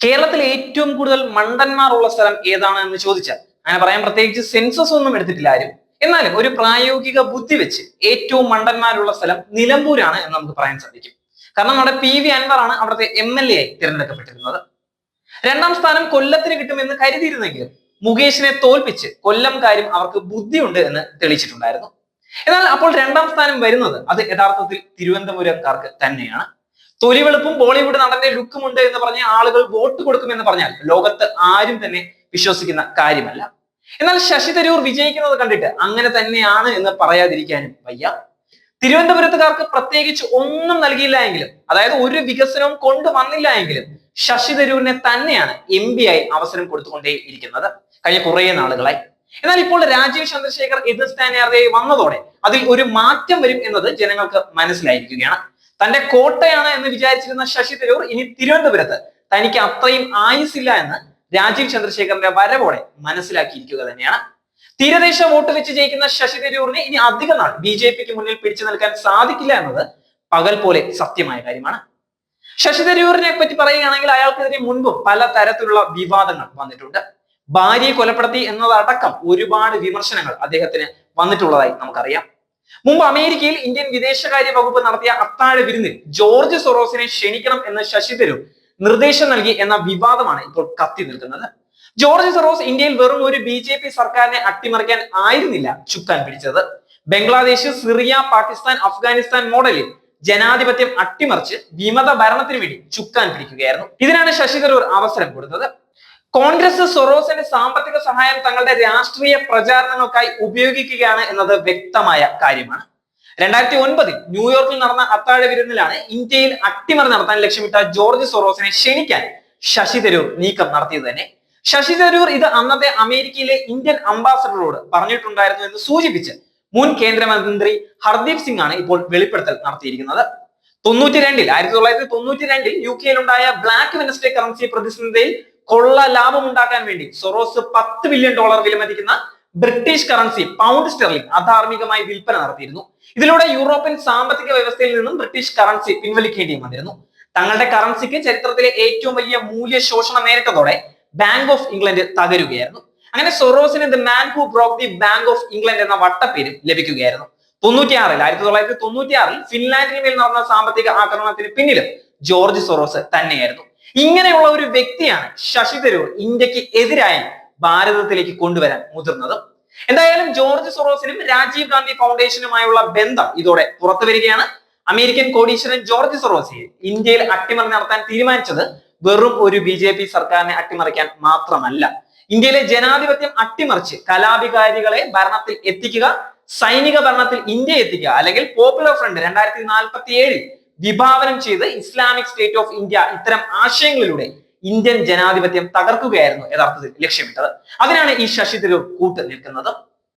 കേരളത്തിൽ ഏറ്റവും കൂടുതൽ മണ്ടന്മാർ ഉള്ള സ്ഥലം ഏതാണ് എന്ന് ചോദിച്ചാൽ അങ്ങനെ പറയാൻ പ്രത്യേകിച്ച് സെൻസസ് ഒന്നും എടുത്തിട്ടില്ല ആരും. എന്നാലും ഒരു പ്രായോഗിക ബുദ്ധി വെച്ച് ഏറ്റവും മണ്ടന്മാരുള്ള സ്ഥലം നിലമ്പൂരാണ് എന്ന് നമുക്ക് പറയാൻ സാധിക്കും. കാരണം നമ്മുടെ പി വി അൻവർ ആണ് അവിടുത്തെ എം എൽ എ ആയി തിരഞ്ഞെടുക്കപ്പെട്ടിരുന്നത്. രണ്ടാം സ്ഥാനം കൊല്ലത്തിന് കിട്ടുമെന്ന് കരുതിയിരുന്നെങ്കിലും മുകേഷിനെ തോൽപ്പിച്ച് കൊല്ലം കാര്യം അവർക്ക് ബുദ്ധിയുണ്ട് എന്ന് തെളിയിച്ചിട്ടുണ്ടായിരുന്നു. എന്നാൽ അപ്പോൾ രണ്ടാം സ്ഥാനം വരുന്നത് അത് യഥാർത്ഥത്തിൽ തിരുവനന്തപുരക്കാർക്ക് തന്നെയാണ്. തൊലിവെളുപ്പും ബോളിവുഡ് നടന്റെ ലുക്കും ഉണ്ട് എന്ന് പറഞ്ഞ ആളുകൾ വോട്ട് കൊടുക്കുമെന്ന് പറഞ്ഞാൽ ലോകത്ത് ആരും തന്നെ വിശ്വസിക്കുന്ന കാര്യമല്ല. എന്നാൽ ശശി തരൂർ വിജയിക്കുന്നത് കണ്ടിട്ട് അങ്ങനെ തന്നെയാണ് എന്ന് പറയാതിരിക്കാനും വയ്യ. തിരുവനന്തപുരത്തുകാർക്ക് പ്രത്യേകിച്ച് ഒന്നും നൽകിയില്ല എങ്കിലും അതായത് ഒരു വികസനവും കൊണ്ടുവന്നില്ല എങ്കിലും ശശി തരൂരിനെ തന്നെയാണ് എം പി ആയി അവസരം കൊടുത്തുകൊണ്ടേ ഇരിക്കുന്നത് കഴിഞ്ഞ കുറേ നാളുകളായി. എന്നാൽ ഇപ്പോൾ രാജീവ് ചന്ദ്രശേഖർ എതിർ സ്ഥാനാർത്ഥിയായി വന്നതോടെ അതിൽ ഒരു മാറ്റം വരും എന്നത് ജനങ്ങൾക്ക് മനസ്സിലായിരിക്കുകയാണ്. തന്റെ കോട്ടയാണ് എന്ന് വിചാരിച്ചിരുന്ന ശശി തരൂർ ഇനി തിരുവനന്തപുരത്ത് തനിക്ക് അത്രയും ആയുസില്ല എന്ന് രാജീവ് ചന്ദ്രശേഖറിന്റെ വരവോടെ മനസ്സിലാക്കിയിരിക്കുക തന്നെയാണ്. തീരദേശ വോട്ട് വെച്ച് ജയിക്കുന്ന ശശി തരൂറിനെ ഇനി അധികം നാൾ ബി ജെ പിക്ക് മുന്നിൽ പിടിച്ചു നിൽക്കാൻ സാധിക്കില്ല എന്നത് പകൽ പോലെ സത്യമായ കാര്യമാണ്. ശശി തരൂരിനെ പറ്റി പറയുകയാണെങ്കിൽ അയാൾക്കെതിരെ മുൻപും പല തരത്തിലുള്ള വിവാദങ്ങൾ വന്നിട്ടുണ്ട്. ഭാര്യയെ കൊലപ്പെടുത്തി എന്നതടക്കം ഒരുപാട് വിമർശനങ്ങൾ അദ്ദേഹത്തിന് വന്നിട്ടുള്ളതായി നമുക്കറിയാം. മുമ്പ് അമേരിക്കയിൽ ഇന്ത്യൻ വിദേശകാര്യ വകുപ്പ് നടത്തിയ അത്താഴ വിരുന്നിൽ ജോർജ് സൊറോസിനെ ക്ഷണിക്കണം എന്ന് ശശി തരൂർ നിർദ്ദേശം നൽകി എന്ന വിവാദമാണ് ഇപ്പോൾ കത്തി നിൽക്കുന്നത്. ജോർജ് സൊറോസ് ഇന്ത്യയിൽ വെറും ഒരു ബി ജെ പി സർക്കാരിനെ അട്ടിമറിക്കാൻ ആയിരുന്നില്ല ചുക്കാൻ പിടിച്ചത്. ബംഗ്ലാദേശ് സിറിയ പാകിസ്ഥാൻ അഫ്ഗാനിസ്ഥാൻ മോഡലിൽ ജനാധിപത്യം അട്ടിമറിച്ച് വിമത ഭരണത്തിന് വേണ്ടി ചുക്കാൻ പിടിക്കുകയായിരുന്നു. ഇതിനാണ് ശശി തരൂർ അവസരം കൊടുത്തത്. കോൺഗ്രസ് സൊറോസിന്റെ സാമ്പത്തിക സഹായം തങ്ങളുടെ രാഷ്ട്രീയ പ്രചാരണങ്ങൾക്കായി ഉപയോഗിക്കുകയാണ് എന്നത് വ്യക്തമായ കാര്യമാണ്. രണ്ടായിരത്തി ഒൻപതിൽ ന്യൂയോർക്കിൽ നടന്ന അത്താഴ വിരുന്നിലാണ് ഇന്ത്യയിൽ അട്ടിമറി നടത്താൻ ലക്ഷ്യമിട്ട ജോർജ് സൊറോസിനെ ക്ഷണിക്കാൻ ശശി തരൂർ നീക്കം നടത്തിയത് തന്നെ. ശശി തരൂർ ഇത് അന്നത്തെ അമേരിക്കയിലെ ഇന്ത്യൻ അംബാസഡറോട് പറഞ്ഞിട്ടുണ്ടായിരുന്നു എന്ന് സൂചിപ്പിച്ച് മുൻ കേന്ദ്രമന്ത്രി ഹർദീപ് സിംഗ് ആണ് ഇപ്പോൾ വെളിപ്പെടുത്തൽ നടത്തിയിരിക്കുന്നത്. തൊണ്ണൂറ്റി രണ്ടിൽ ആയിരത്തി തൊള്ളായിരത്തി തൊണ്ണൂറ്റി രണ്ടിൽ യു കെയിലുണ്ടായ ബ്ലാക്ക് വെനസ്ഡേ കറൻസി പ്രതിസന്ധിയിൽ കൊള്ള ലാഭം ഉണ്ടാക്കാൻ വേണ്ടി സൊറോസ് പത്ത് ബില്യൺ ഡോളർ വിലമതിക്കുന്ന ബ്രിട്ടീഷ് കറൻസി പൗണ്ട് സ്റ്റെർലിംഗ് അധാർമികമായി വിൽപ്പന നടത്തിയിരുന്നു. ഇതിലൂടെ യൂറോപ്യൻ സാമ്പത്തിക വ്യവസ്ഥയിൽ നിന്നും ബ്രിട്ടീഷ് കറൻസി പിൻവലിക്കേണ്ടി വന്നിരുന്നു. തങ്ങളുടെ കറൻസിക്ക് ചരിത്രത്തിലെ ഏറ്റവും വലിയ മൂല്യ ശോഷണം നേരിട്ടതോടെ ബാങ്ക് ഓഫ് ഇംഗ്ലണ്ട് തകരുകയായിരുന്നു. അങ്ങനെ സൊറോസിന് the man who broke the bank of England എന്ന വട്ടപ്പേരും ലഭിക്കുകയായിരുന്നു. തൊണ്ണൂറ്റിയാറിൽ ആയിരത്തി തൊള്ളായിരത്തി തൊണ്ണൂറ്റിയാറിൽ ഫിൻലാൻഡിന് മേൽ നടന്ന സാമ്പത്തിക ആക്രമണത്തിന് പിന്നിലും ജോർജ് സൊറോസ് തന്നെയായിരുന്നു. ഇങ്ങനെയുള്ള ഒരു വ്യക്തിയാണ് ശശി തരൂർ ഇന്ത്യയ്ക്ക് എതിരായി ഭാരതത്തിലേക്ക് കൊണ്ടുവരാൻ മുതിർന്നത്. എന്തായാലും ജോർജ് സൊറോസിനും രാജീവ് ഗാന്ധി ഫൗണ്ടേഷനുമായുള്ള ബന്ധം ഇതോടെ പുറത്തു വരികയാണ്. അമേരിക്കൻ കോടീശ്വരൻ ജോർജ് സൊറോസി ഇന്ത്യയിൽ അട്ടിമറി നടത്താൻ തീരുമാനിച്ചത് വെറും ഒരു ബി ജെ പി സർക്കാരിനെ അട്ടിമറിക്കാൻ മാത്രമല്ല. ഇന്ത്യയിലെ ജനാധിപത്യം അട്ടിമറിച്ച് കലാപികാരികളെ ഭരണത്തിൽ എത്തിക്കുക സൈനിക ഭരണത്തിൽ ഇന്ത്യ എത്തിക്കുക അല്ലെങ്കിൽ പോപ്പുലർ ഫ്രണ്ട് രണ്ടായിരത്തി നാൽപ്പത്തി ഏഴിൽ വിഭാവനം ചെയ്ത് ഇസ്ലാമിക് സ്റ്റേറ്റ് ഓഫ് ഇന്ത്യ ഇത്തരം ആശയങ്ങളിലൂടെ ഇന്ത്യൻ ജനാധിപത്യം തകർക്കുകയായിരുന്നു യഥാർത്ഥത്തിൽ ലക്ഷ്യമിട്ടത്. അതിനാണ് ഈ ശശി തരൂർ കൂട്ട് നിൽക്കുന്നത്.